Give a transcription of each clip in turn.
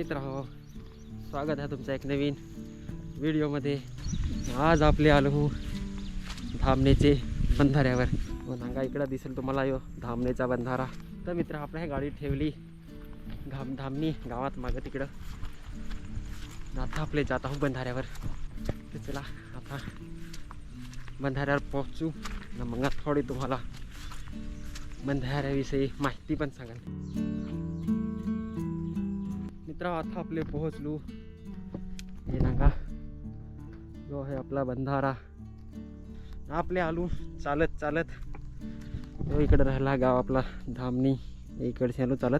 मित्र हो स्वागत आहे तुमचा एक नवीन व्हिडिओमध्ये. आज आपले आलो हो धामणेचे बंधाऱ्यावर. हो, नांगा इकडं दिसेल तुम्हाला यो धामणेचा बंधारा. तर मित्र आपण हे गाडी ठेवली. धाम धामणी गावात मागं तिकडं. आता आपले जात आहोत बंधाऱ्यावर. तर चला आता बंधाऱ्यावर पोहोचू. ना मग थोडी तुम्हाला बंधाऱ्याविषयी माहिती पण सांगाल. मित्र आता आपले पोहोचलो. हे नका जो आहे आपला बंधारा. आपले आलू. चालत चालत. जो इकडं राहिला गाव आपला धामणी. इकडचे आलो चालत.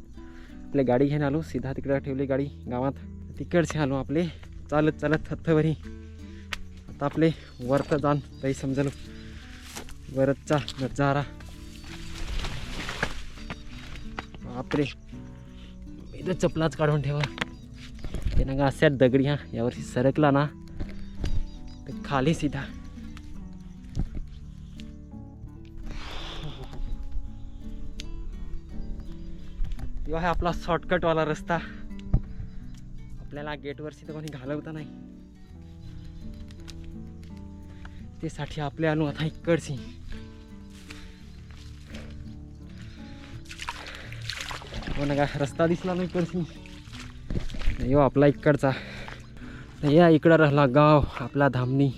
आपले गाडी घेऊन आलो. सीधा तिकडं ठेवली गाडी गावात. तिकडचे आलो आपले. चालत चालत हत्थवरी आता आपले वरत जाण. काही समजलो. वरतचा नजारा. बापरे. इथं चपलाच काढून ठेवा. ते ना अशा दगडी हा. यावर्षी सरकला ना तर खाली सीधा. तो आहे आपला शॉर्टकटवाला रस्ता. आपल्याला गेटवरशी तर कोणी घालवता नाही. त्यासाठी आपल्या अनु आता इकडची. हो ना का रस्ता दिसला नाही इकडची यो आपला इकडचा. या इकडं राहिला गाव आपला धामणी.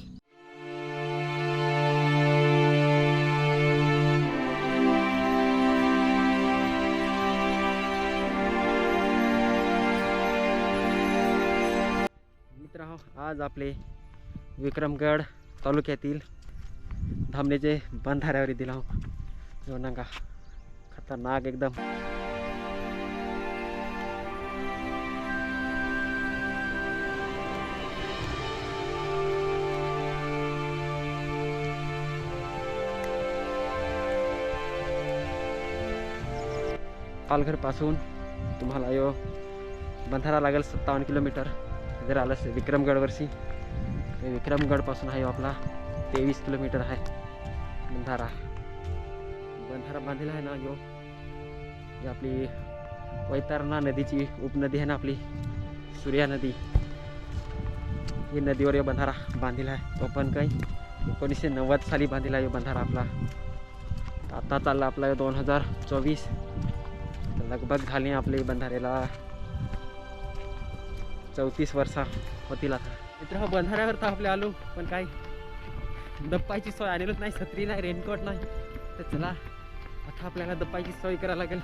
हो, आज आपले विक्रमगड तालुक्यातील धामणीचे बंधाऱ्यावर दिला हो. नका. खतरनाक एकदम. पालघरपासून तुम्हाला यो बंधारा लागेल सत्तावन्न किलोमीटर. जर आलं असेल विक्रमगडवरशी. विक्रमगडपासून आहे आपला तेवीस किलोमीटर आहे. बंधारा. बंधारा बांधलेला आहे ना यो. आपली वैतरणा नदीची उपनदी आहे ना आपली. सूर्या नदी. ही नदीवर यो बंधारा बांधलेला आहे. तो पण काही एकोणीसशे नव्वद साली बांधलेला आहे बंधारा आपला. आता चालला आपला दोन हजार चोवीस. तर लगभग झाली आपली बंधाऱ्याला चौतीस वर्षा होतील आता. मित्र हो हा बंधाऱ्यावर तर आपले आलो पण काय दप्पायची सोय आलेलोच नाही. छत्री नाही रेनकोट नाही. तर चला आता आपल्याला दप्पायची सोय करायला लागेल.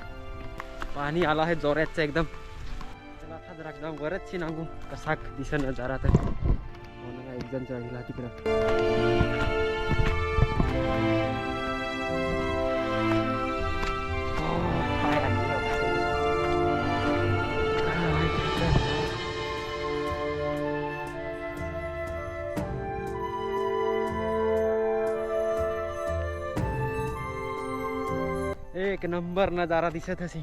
पाणी आला आहे जोराचं एकदम. चला आता जरा एकदम वरच नागू. कसा दिस नजारा तर. हो एक जण चढला तिकडं. एक नंबर नजारा दिसत असे.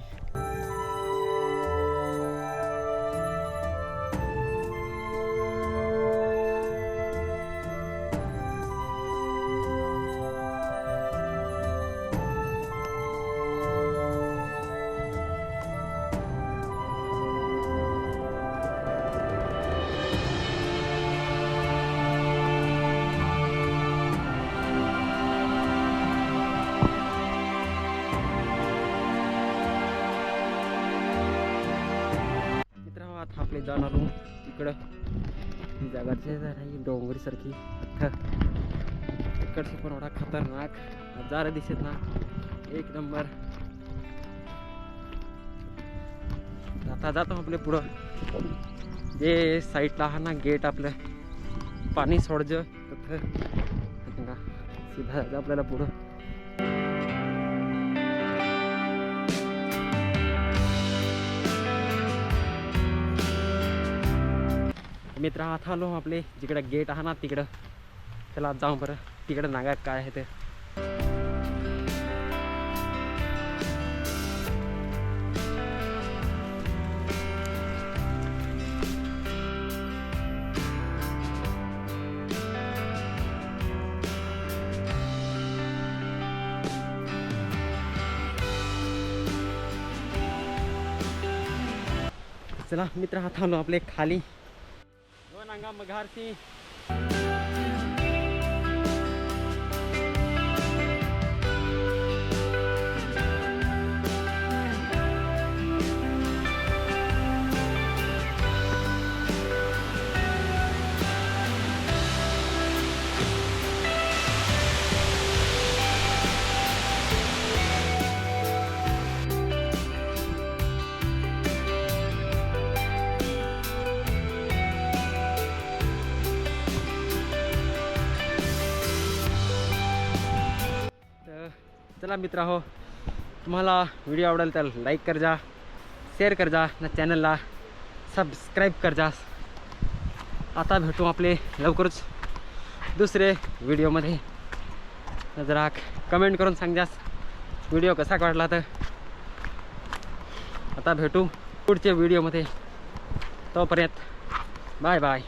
इकडं. ही जागाची नाही डोंगरीसारखी इकडचं पण एवढा खतरनाक नजारा दिसत ना. एक नंबर. आता जातो आपले पुढं. जे साईडला हा ना गेट आपलं. पाणी सोडजं. तिथं सीधा जायचं आपल्याला पुढं. मित्र आता आलो आपले. जिकडे गेट आहे ना तिकडं. त्याला जाऊ बरं. तिकडं नागा काय आहे ते. चला मित्र हा थांबलो आपले खाली. सांगा अंगा चला मित्र हो तुम्हाला व्हिडिओ आवडेल तर लाईक कर जा शेअर कर जा ना चॅनलला सबस्क्राईब कर जा. आता भेटू आपले लवकरच दुसरे व्हिडिओमध्ये जरा कमेंट करून सांगजास. व्हिडिओ कसा वाटला तर? आता भेटू पुढच्या व्हिडिओमध्ये तोपर्यंत बाय बाय